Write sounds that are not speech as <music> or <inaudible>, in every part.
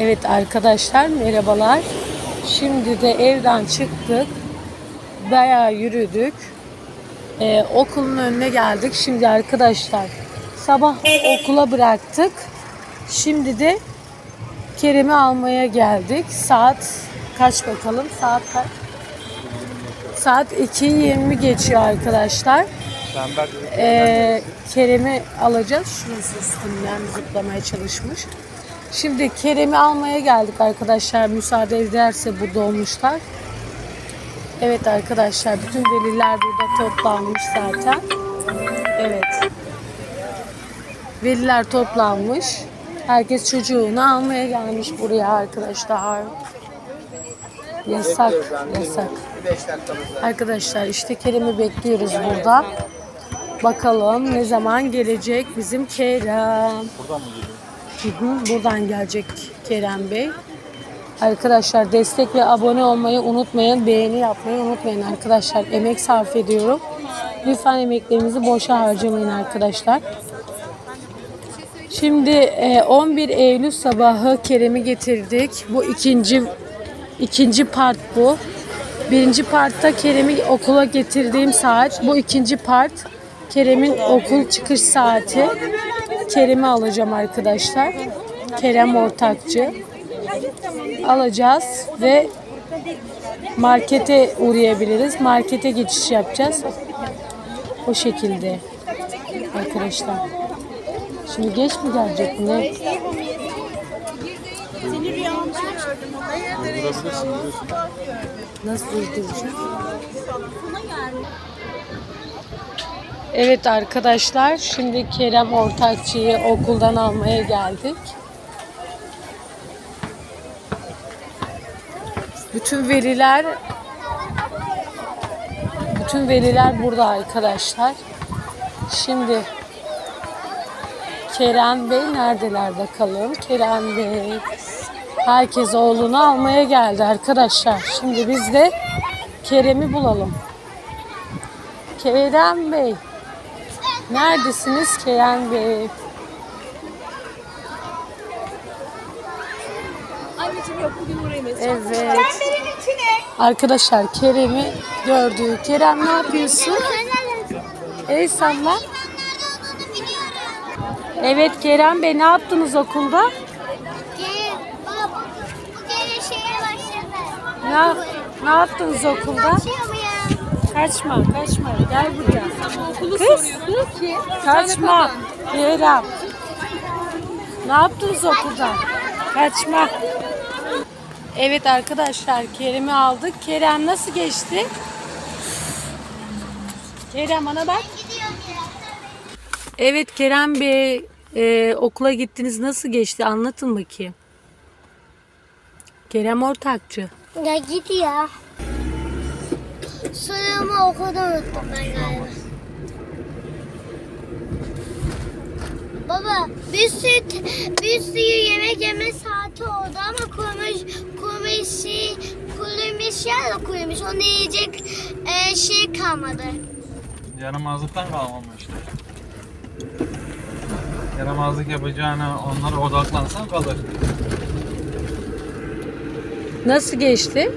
Evet arkadaşlar merhabalar. Şimdi de evden çıktık. Bayağı yürüdük. Ee, okulun önüne geldik. Şimdi arkadaşlar sabah okula bıraktık. Şimdi de Kerem'i almaya geldik. Saat kaç bakalım? Saat kaç? Saat 2.20 geçiyor arkadaşlar. Ee, Kerem'i alacağız. Şurası üstünden zıplamaya çalışmış. Şimdi Kerem'i almaya geldik arkadaşlar. Müsaade ederse burada olmuşlar. Evet arkadaşlar bütün veliler burada toplanmış zaten. Evet. Veliler toplanmış. Herkes çocuğunu almaya gelmiş buraya arkadaşlar. Yasak, yasak. Arkadaşlar işte Kerem'i bekliyoruz burada. Bakalım ne zaman gelecek bizim Kerem. Buradan mı geliyor? Hı hı, buradan gelecek Kerem Bey. Arkadaşlar destek ve abone olmayı unutmayın. Beğeni yapmayı unutmayın arkadaşlar. Emek sarf ediyorum. Lütfen emeklerinizi boşa harcamayın arkadaşlar. Şimdi e, 11 Eylül sabahı Kerem'i getirdik. Bu ikinci ikinci part bu. Birinci partta Kerem'i okula getirdiğim saat. Bu ikinci part Kerem'in okul çıkış saati. Kerem'i alacağım arkadaşlar. Kerem Ortakçı. Alacağız ve markete uğrayabiliriz. Markete geçiş yapacağız. O şekilde arkadaşlar. Şimdi geç mi gelecek ne? Nasıl durduracağız? Evet arkadaşlar şimdi Kerem Ortakçı'yı okuldan almaya geldik. Bütün veliler bütün veliler burada arkadaşlar. Şimdi Kerem Bey neredeler bakalım? Kerem Bey. Herkes oğlunu almaya geldi arkadaşlar. Şimdi biz de Kerem'i bulalım. Kerem Bey. Neredesiniz Kerem Bey? Anneciğim yok bugün uğrayamayız. Evet. Arkadaşlar Kerem'i gördük. Kerem ne yapıyorsun? El salla. Evet Kerem Bey ne yaptınız okulda? Gel baba. Bu gene şeye başladı. Ne, ne yaptınız okulda? Kaçma, kaçma. Gel buraya. Okulu Kız. soruyorsun ki. Kaçma. Kerem. Ne yaptınız okulda? Kaçma. Evet arkadaşlar Kerem'i aldık. Kerem nasıl geçti? Kerem bana bak. Evet Kerem Bey e, okula gittiniz nasıl geçti anlatın bakayım. Kerem Ortakçı. Ya git ya. Sorumu okulda unuttum ben galiba. Baba bir sürü, bir sürü yemek yeme saati oldu ama kurumuş, kurumuş şey, kurumuş yer de kurumuş. Onu yiyecek e, şey kalmadı. Yaramazlıktan kalmam işte. Yaramazlık yapacağına onlara odaklansan kalır. Nasıl geçti?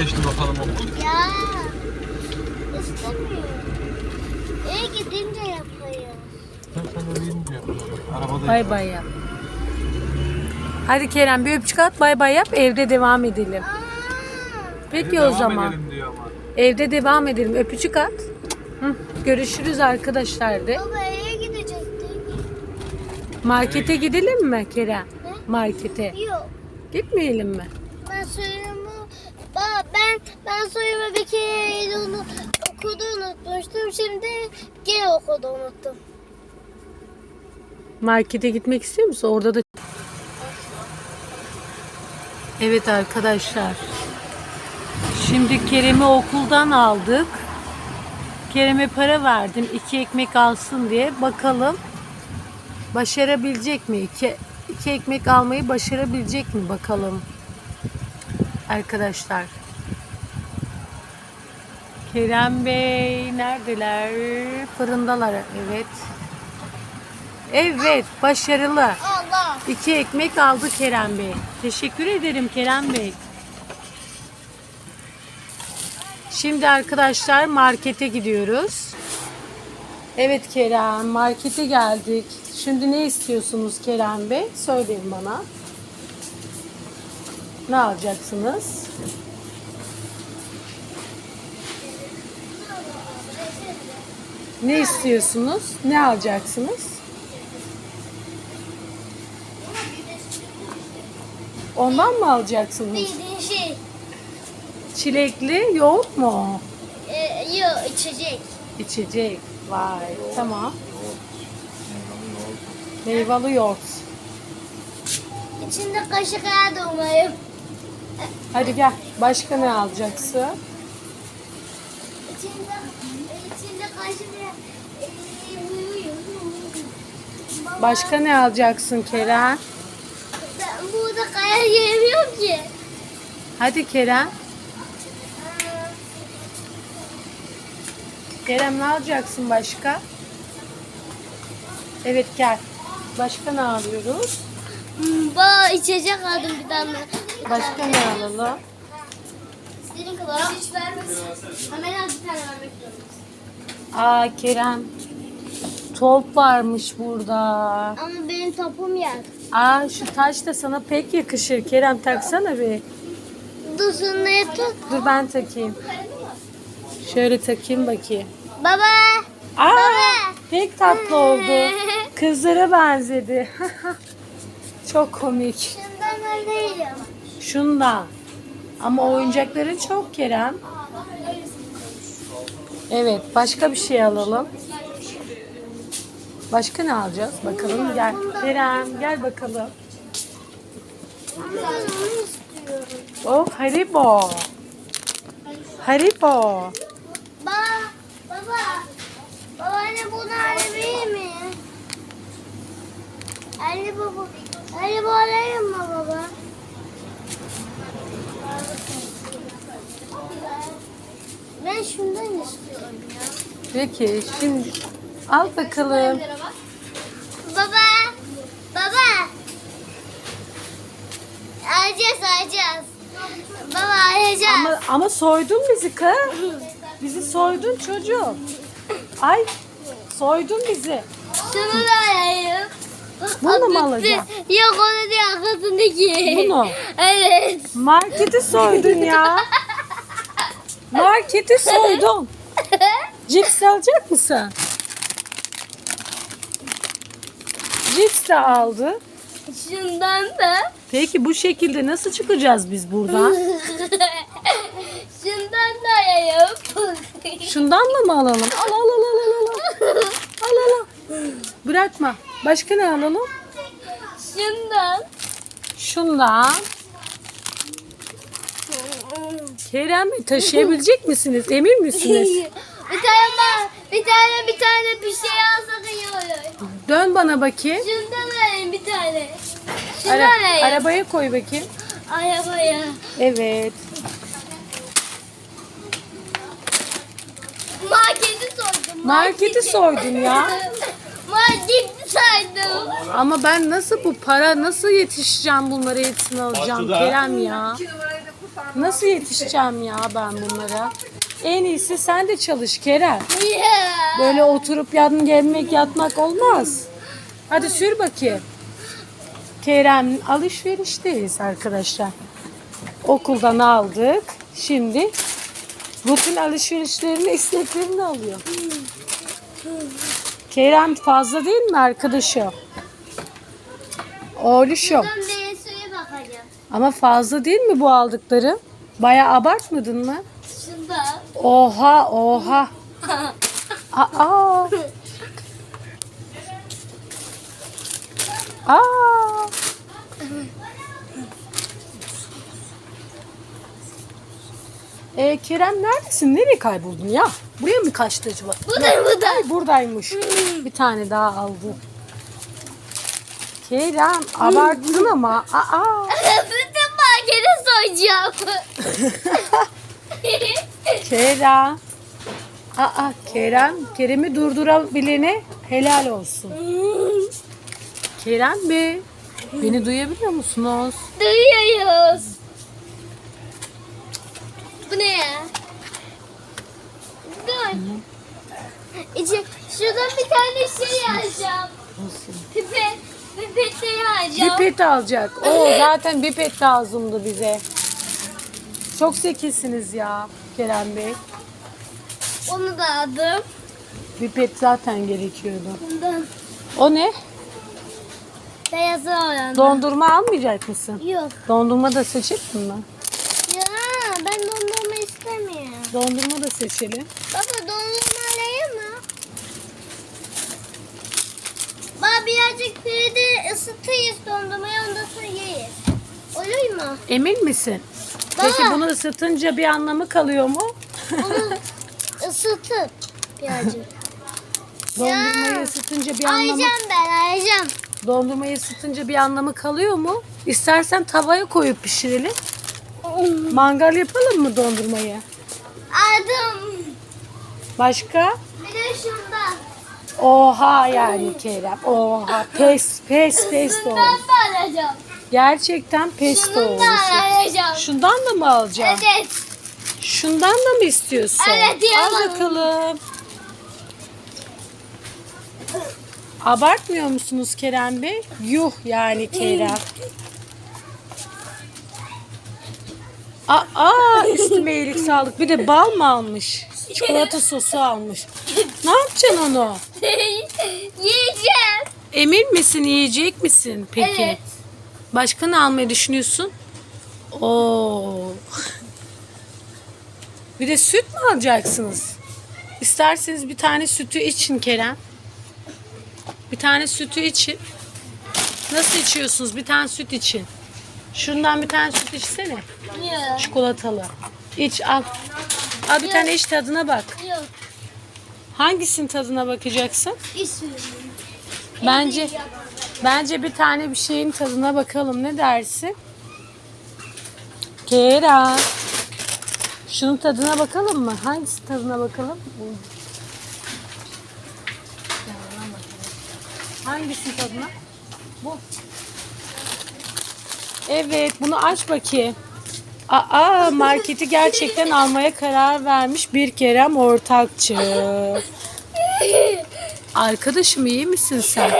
Geçti bakalım okul? Ya istemiyorum. Eve gidince yapayım. Ben sana uyuyayım diyor. Arabada Bay bay yap. Hadi Kerem bir öpücük at bay bay yap evde devam edelim. Aa, Peki Evde o devam zaman. edelim diyor ama. Evde devam edelim. Öpücük at. Hı, görüşürüz arkadaşlar de. baba eve gidecektik. Markete gidelim mi Kerem? Ne? Markete. Yok. Gitmeyelim mi? Ben Baba ben ben soyumu bir kere okulda unutmuştum. Şimdi gene okulda unuttum. Markete gitmek istiyor musun? Orada da Evet arkadaşlar. Şimdi Kerem'i okuldan aldık. Kerem'e para verdim. iki ekmek alsın diye. Bakalım başarabilecek mi? İki, iki ekmek almayı başarabilecek mi? Bakalım. Arkadaşlar. Kerem Bey neredeler? Fırındalar. Evet. Evet, başarılı. Allah. İki ekmek aldı Kerem Bey. Teşekkür ederim Kerem Bey. Şimdi arkadaşlar markete gidiyoruz. Evet Kerem, markete geldik. Şimdi ne istiyorsunuz Kerem Bey? Söyleyin bana. Ne alacaksınız? Ne istiyorsunuz? Ne alacaksınız? Ondan mı alacaksınız? Bildiğin şey. Çilekli yoğurt mu? o? E, yok içecek. İçecek. Vay tamam. Meyveli yoğurt. İçinde kaşık ayağı da umarım. Hadi gel. Başka ne alacaksın? İçinde, Başka ne alacaksın Kerem? Ben burada kaya yiyemiyorum ki. Hadi Kerem. Kerem ne alacaksın başka? Evet gel. Başka ne alıyoruz? Hmm, Baba içecek aldım bir tane. Başka ne alalım? İstediğin kadar. Hiç vermesin. Hemen bir tane vermek zorundasın. Aa Kerem. Top varmış burada. Ama benim topum yer. Aa şu taş da sana pek yakışır. Kerem taksana bir. Dur şunları tut. Dur ben takayım. Şöyle takayım bakayım. Baba. Aa, Baba. pek tatlı oldu. <laughs> Kızlara benzedi. <laughs> çok komik. Şundan öyleyim. Şundan. Ama oyuncakların çok Kerem. Evet, başka bir şey alalım. Başka ne alacağız? Bakalım gel. Kerem gel bakalım. Oh Haribo. Haribo. Baba. Baba. Baba anne bunu alabilir mi? Anne bu alayım mı baba? Ben şundan istiyorum ya. Peki şimdi al bakalım. Baba. Baba. Alacağız alacağız. Baba alacağız. Ama, ama soydun bizi kız. Bizi soydun çocuğum. Ay soydun bizi. Şunu da alayım. Bunu mı alacağım? Yok onu değil arkasındaki. Bunu? Evet. Marketi soydun ya. Marketi <laughs> soydun. Cips alacak mısın? Cips de aldı. Şundan da. Peki bu şekilde nasıl çıkacağız biz buradan? <laughs> Şundan da alayım. Şundan da mı alalım? Al al al al al al. Al al al. Bırakma. Başka ne alalım? Şundan. Şundan. Kerem Bey taşıyabilecek misiniz? Emin misiniz? <laughs> bir tane daha, bir tane bir tane bir şey alsak iyi olur. Dön bana bakayım. Şundan alayım bir tane. Şundan Ara- alayım. arabaya koy bakayım. Arabaya. Evet. Marketi soydum. Marketi soydun ya. <laughs> Marketi soydum. Ama ben nasıl bu para nasıl yetişeceğim bunlara hepsini alacağım Kerem ya. Nasıl yetişeceğim ya ben bunlara? En iyisi sen de çalış Kerem. Böyle oturup yan gelmek yatmak olmaz. Hadi sür bakayım. Kerem alışverişteyiz arkadaşlar. Okuldan aldık. Şimdi rutin alışverişlerini isteklerini alıyor. Kerem fazla değil mi arkadaşım? Oğluşum. Ama fazla değil mi bu aldıkları? Bayağı abartmadın mı? Şundan. Oha oha. <laughs> Aa. Aa. Ee, Kerem neredesin? Nereye kayboldun ya? Buraya mı kaçtı acaba? Bu da bu da. Ay, buradaymış. Bir tane daha aldı. Kerem abarttın ama. Aa. Soyacağım. Kerem. Aa Kerem, Kerem'i durdurabilene helal olsun. Kerem Bey, beni duyabiliyor musunuz? Duyuyoruz. Bu ne ya? Dur. İçi, şuradan bir tane şey alacağım. Alacağım. Pipet alacak. Oo zaten pipet lazımdı bize. Çok zekisiniz ya Kerem Bey. Onu da aldım. Pipet zaten gerekiyordu. Bundan. O ne? Beyazı oranı. Dondurma almayacak mısın? Yok. Dondurma da seçelim mi? Ya ben dondurma istemiyorum. Dondurma da seçelim. Baba dondurma alayım mı? Baba birazcık de ısıtıyız dondurmayı ondan sonra yeriz. Olur mu? Emin misin? Peki Baba. bunu ısıtınca bir anlamı kalıyor mu? Onu ısıtıp birazcık. <laughs> Dondurmayı ısıtınca bir anlamı Arayacağım ben arayacağım. Dondurmayı ısıtınca bir anlamı kalıyor mu? İstersen tavaya koyup pişirelim. Mangal yapalım mı dondurmayı? Aldım. Başka? Bir de şundan. Oha yani Kerem. Oha pes pes pes Şundan olmuş. da alacağım. Gerçekten pes Şundan da alacağım. Şundan da mı alacaksın? Evet. Şundan da mı istiyorsun? Evet, Al yapalım. bakalım. Abartmıyor musunuz Kerem Bey? Yuh yani Kerem. Aa, aa üstüme iyilik sağlık. Bir de bal mı almış? Çikolata sosu almış. Ne yapacaksın onu? <laughs> Yiyeceğim. Emin misin yiyecek misin peki? Evet. Başka ne almayı düşünüyorsun? Oo. Bir de süt mü alacaksınız? İsterseniz bir tane sütü için Kerem. Bir tane sütü için. Nasıl içiyorsunuz? Bir tane süt için. Şundan bir tane süt içsene. Çikolatalı. İç al. Al bir tane iç tadına bak. Yok. Hangisinin tadına bakacaksın? İsmiyorum. Bence bence bir tane bir şeyin tadına bakalım. Ne dersin? Kerem. Şunun tadına bakalım mı? Hangisi tadına bakalım? Hangisi tadına? Bu. Evet, bunu aç bakayım. Aa, marketi gerçekten almaya karar vermiş bir Kerem Ortakçı. Arkadaşım iyi misin sen?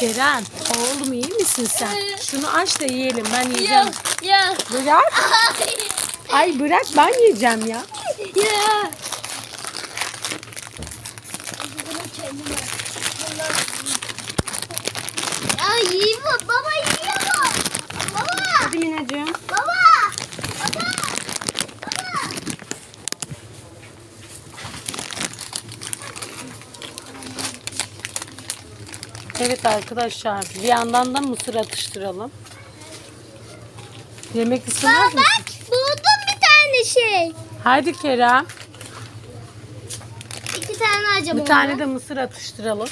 Kerem, oğlum iyi misin sen? Şunu aç da yiyelim. Ben yiyeceğim. Yok. Bırak. Ay bırak ben yiyeceğim ya. Yok. Ya yiyor baba yiyor. Baba. Hadi Minacığım. Baba. Evet arkadaşlar bir yandan da mısır atıştıralım. Yemek istemez misin? Bak buldum bir tane şey. Hadi Kerem. İki tane acaba. Bir tane de mısır atıştıralım.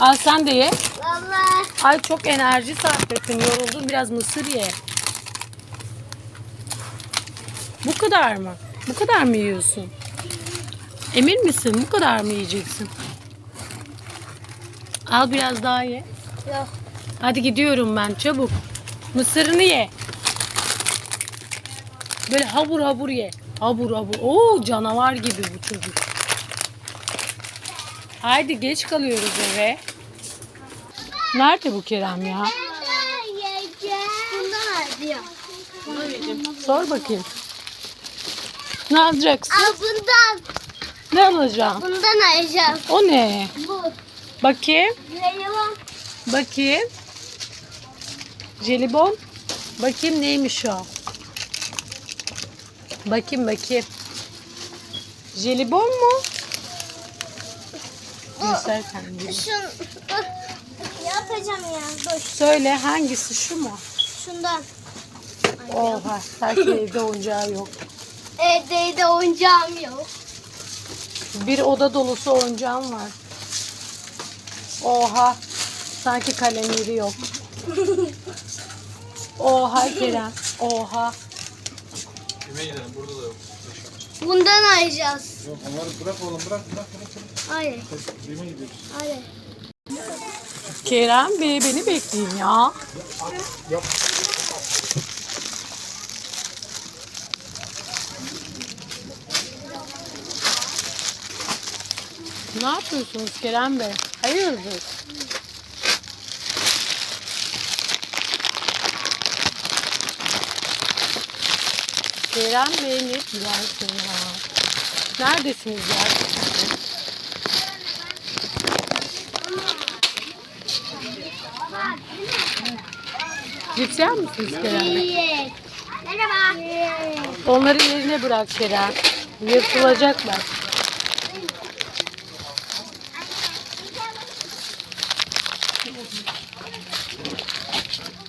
Al sen de ye. Vallahi. Ay çok enerji sarf ettin. Yoruldun. Biraz mısır ye. Bu kadar mı? Bu kadar mı yiyorsun? Emin misin? Bu kadar mı yiyeceksin? Al biraz daha ye. Yok. Hadi gidiyorum ben çabuk. Mısırını ye. Böyle habur habur ye. Habur habur. Oo canavar gibi bu çocuk. Haydi geç kalıyoruz eve. Nerede bu Kerem ya? Sor bakayım. Ne alacaksın? Al bundan. Ne alacaksın? Bundan alacağım. O ne? Bu. Bakayım. Jelibon. Bakayım. Jelibon. Bakayım neymiş o? Bakayım bakayım. Jelibon mu? Göster kendini. Şun. Yapacağım ya. Dur. Söyle hangisi şu mu? Şundan. Oha sanki evde oyuncağı yok. Evde de oyuncağım yok. Bir oda dolusu oyuncağım var. Oha sanki kalemleri yok. Oha Kerem. Oha. Kime gidelim? Burada da yok. Bundan ayıracağız. Yok onları bırak oğlum bırak bırak bırak. bırak. Hayır. Yemeğe gidiyoruz. Hayır. Kerem Bey beni bekleyin ya. Ne yapıyorsunuz Kerem Bey? Hayırdır? Kerem Bey ne dilersin ya? Neredesiniz ya? Cips yer misiniz Kerem Bey? Merhaba. Onları yerine bırak Kerem. Yırtılacaklar.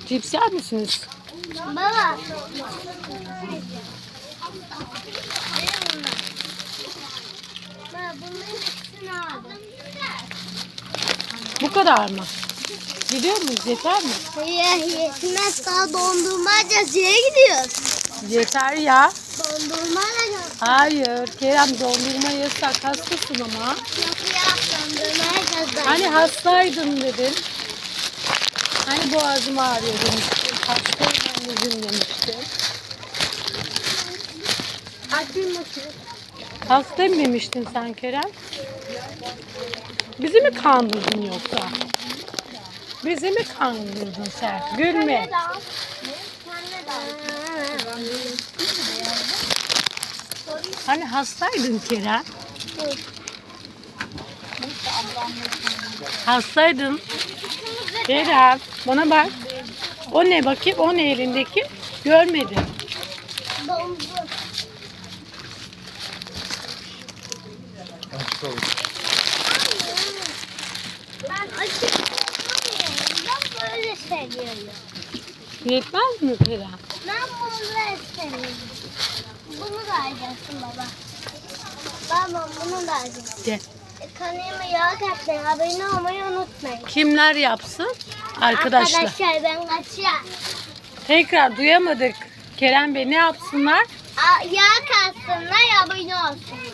Cips yer misiniz? Baba. Bu kadar mı? Gidiyor muyuz? Yeter mi? Hayır yetmez daha dondurma alacağız. Yere gidiyoruz. Yeter ya. Dondurma alacağız. Hayır. Kerem dondurma yasak. Hastasın ama. Yok ya dondurma alacağız. Hani hastaydın dedin. Hani boğazım ağrıyor demiştin. Hastayım anneciğim demiştin. Açayım bakayım. Hastayım demiştin sen Kerem. Bizi mi kandırdın yoksa? Bizi mi kandırdın sen? Gülme. Hani hastaydın Kerem? Hastaydın. Kerem bana bak. O ne bakayım? O ne elindeki? Görmedim. Açık oğlum. Ben açık Ben seviyorum. Yetmez mi Kerem? Ben bunu da seviyorum. Bunu da alacaksın baba. Baba bunu da alacaksın. Gel. Kanalıma yağ katmayı, abone olmayı unutmayın. Kimler yapsın? Arkadaşlar. Arkadaşlar ben kaçıyorum. Tekrar duyamadık. Kerem Bey ne yapsınlar? Aa, Yağ katsınlar, abone olsunlar.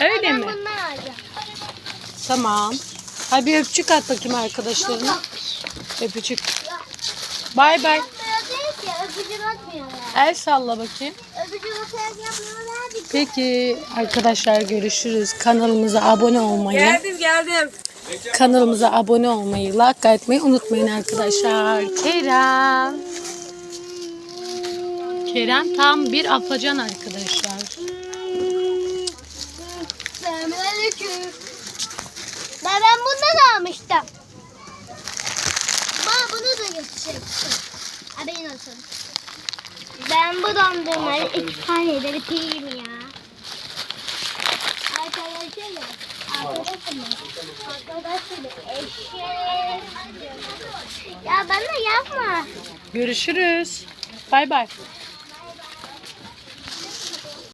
Öyle ben mi? bundan alacağım. Tamam. Hadi bir öpücük at bakayım arkadaşlarına. Öpücük. Bay bay. Yapmıyor değil ki, öpücük atmıyorlar. El salla bakayım. Öpücük atarak yapmıyorlar ki. Peki arkadaşlar görüşürüz. Kanalımıza abone olmayı, Geldim geldim. kanalımıza abone olmayı, like etmeyi unutmayın arkadaşlar. Kerem. Kerem tam bir afacan arkadaşlar. Selamünaleyküm. Ben, ben bundan almıştım. Bana bunu da götüreceksin. Haberin olsun. Ben bu dondurmayı iki saniyede bitireyim ya. Arkadaşlar Arkadaşım. Arkadaşım. Eşek. Ya bana yapma. Görüşürüz. Bay bay.